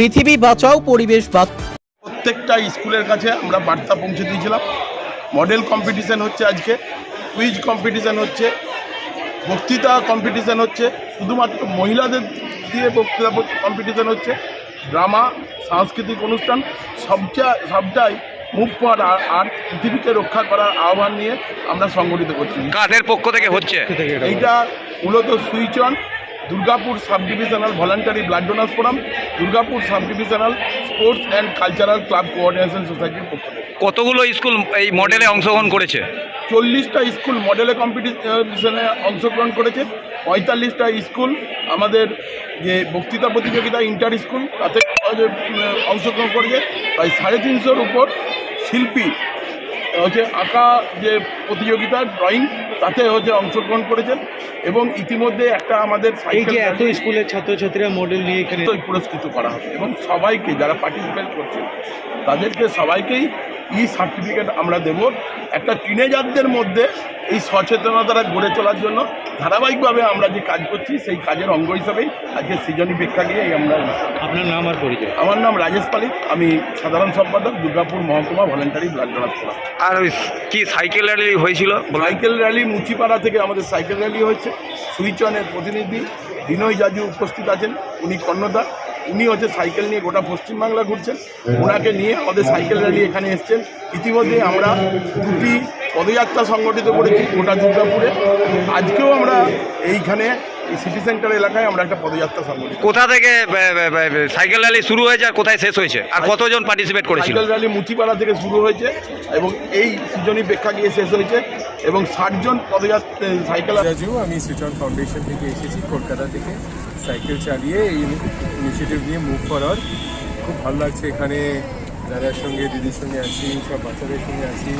পৃথিবী বাঁচাও পরিবেশ বাঁচাও। প্রত্যেকটা স্কুলের কাছে আমরা বার্তা পৌঁছে দিয়েছিলাম। মডেল কম্পিটিশান হচ্ছে আজকে কুইজ কম্পিটিশান হচ্ছে বক্তৃতা কম্পিটিশান হচ্ছে শুধুমাত্র মহিলাদের দিয়ে বক্তৃতা কম্পিটিশান হচ্ছে ড্রামা সাংস্কৃতিক অনুষ্ঠান সবটা সবটাই মুভ ফর আর পৃথিবীকে রক্ষা করার আহ্বান নিয়ে আমরা সংগঠিত করছি। কাদের পক্ষ থেকে হচ্ছে? এইটা মূলত switch on. Durgapur sub divisional voluntary blood donors forum Durgapur sub divisional sports and cultural club coordination সোসাইটির পক্ষ থেকে। কতগুলো স্কুল এই মডেলে অংশগ্রহণ করেছে? চল্লিশটা স্কুল মডেলে কম্পিটিশনে অংশগ্রহণ করেছে। পঁয়তাল্লিশটা স্কুল আমাদের যে বক্তৃতা প্রতিযোগিতা ইন্টার স্কুল তাতে অংশগ্রহণ করেছে। প্রায় সাড়ে তিনশোর উপর শিল্পী হচ্ছে আঁকা যে প্রতিযোগিতা ড্রয়িং তাতে হচ্ছে অংশগ্রহণ করেছেন এবং ইতিমধ্যে একটা আমাদের এই যে সাইকেল এত স্কুলের ছাত্রছাত্রীরা মডেল নিয়ে এখানে পুরস্কৃত করা হবে এবং সবাইকে যারা পার্টিসিপেট করছে তাদেরকে সবাইকেই ই সার্টিফিকেট আমরা দেব। একটা টিনেজারদের মধ্যে এই সচেতনতাটা গড়ে তোলার জন্য ধারাবাহিকভাবে আমরা যে কাজ করছি সেই কাজের অঙ্গ হিসাবেই আজকে সৃজনী প্রেক্ষাগৃহে এই আমরা আপনার নাম আর পরিচয়? আমার নাম রাজেশ পালিত আমি সাধারণ সম্পাদক দুর্গাপুর মহকুমা ভলেন্টারি ব্লাড ডোনার আর ওই কি সাইকেল হয়েছিল। সাইকেল র্যালি মুচিপাড়া থেকে আমাদের সাইকেল র্যালি হয়েছে। সুইচনের প্রতিনিধি বিনয় জাজু উপস্থিত আছেন, উনি কর্ণদা উনি হচ্ছে সাইকেল নিয়ে গোটা পশ্চিমবাংলা ঘুরছেন। ওনাকে নিয়ে আমাদের সাইকেল র্যালি এখানে এসছেন। ইতিমধ্যে আমরা দুটি পদযাত্রা সংগঠিত করেছি গোটা দুর্গাপুরে। আজকেও আমরা এইখানে এই সিটি সেন্টার এলাকায় আমরা একটা পদযাত্রা সংগঠিত কোথা থেকে সাইকেল র্যালি শুরু হয়েছে আর কোথায় শেষ হয়েছে? আর কতজন পার্টিসিপেট করেছিল? সাইকেল র্যালি মুচিপাড়া থেকে শুরু হয়েছে এবং এই সৃজনী প্রেক্ষাগৃহে শেষ হয়েছে এবং ষাটজন পদযাত্রা সাইকেল আমি সুচন ফাউন্ডেশন থেকে এসেছি কলকাতা থেকে। সাইকেল চালিয়ে এই ইনিশিয়েটিভ নিয়ে মুভ করার খুব ভালো লাগছে এখানে দাদার সঙ্গে দিদির সঙ্গে আছি সব বাচ্চাদের সঙ্গে আছি।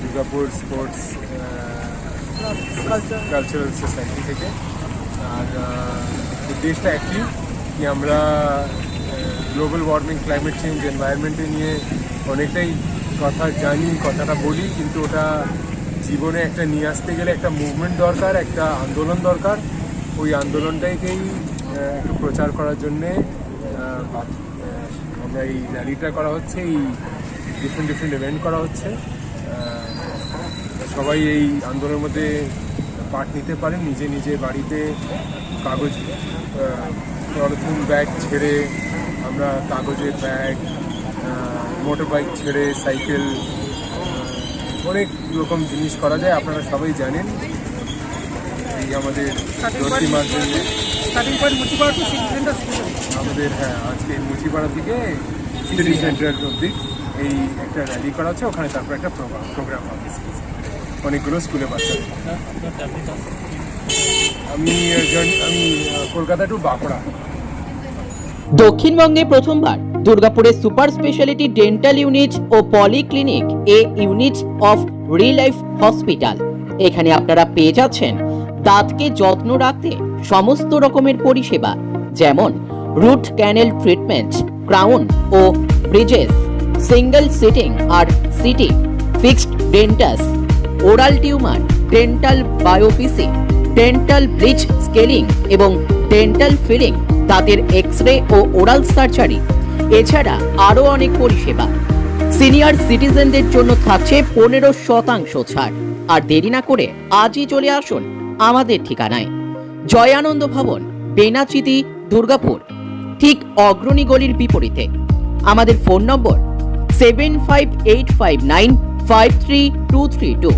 দুর্গাপুর স্পোর্টস কালচারাল সোসাইটি থেকে। আর উদ্দেশ্যটা একই কি আমরা গ্লোবাল ওয়ার্মিং ক্লাইমেট চেঞ্জ এনভায়রনমেন্টে নিয়ে অনেকটাই কথা জানি, কথাটা বলি, কিন্তু ওটা জীবনে একটা নিয়ে আসতে গেলে একটা মুভমেন্ট দরকার, একটা আন্দোলন দরকার। ওই আন্দোলনটাকেই একটু প্রচার করার জন্যে আমরা এই র্যালিটা করা হচ্ছে, এই ডিফারেন্ট ডিফারেন্ট ইভেন্ট করা হচ্ছে। সবাই এই আন্দোলনের মধ্যে পার্ট নিতে পারেন নিজে নিজে বাড়িতে কাগজ পলিথিন ব্যাগ ছেড়ে আমরা কাগজের ব্যাগ মোটর বাইক ছেড়ে সাইকেল অনেক রকম জিনিস করা যায় আপনারা সবাই জানেন। এই আমাদের আমাদের হ্যাঁ আজকে মুচিপাড়া থেকে সিটি সেন্টার অব্দি এই একটা র্যালি করা ওখানে তারপর একটা প্রোগ্রাম হবে। অনেকগুলো স্কুলে বাচ্চা আমি আমি কলকাতা টু বাঁকুড়া। দক্ষিণবঙ্গে প্রথমবার দুর্গাপুরে super speciality dental unit O polyclinic a unit of Relief hospital এখানে আপনারা পেয়ে যাচ্ছেন দাঁতকে যত্ন রাখতে সমস্ত রকমের পরিষেবা, যেমন রুট ক্যানেল ট্রিটমেন্ট ক্রাউন ও ব্রিজেস সিঙ্গেল সিটিং আর CT fixed dentures oral tumour dental biopsy dental bleach scaling এবং ডেন্টাল ফিলিং দাঁতের এক্স রে ও ওরাল সার্জারি এছাড়া আরও অনেক পরিষেবা। সিনিয়র সিটিজেনদের জন্য থাকছে পনেরো শতাংশ ছাড়। আর দেরি না করে আজই চলে আসুন আমাদের ঠিকানায়। জয়ানন্দ ভবন, বেনাচিতি, দুর্গাপুর। ঠিক অগ্রণী গলির বিপরীতে। আমাদের phone number seven five eight five nine five three two three two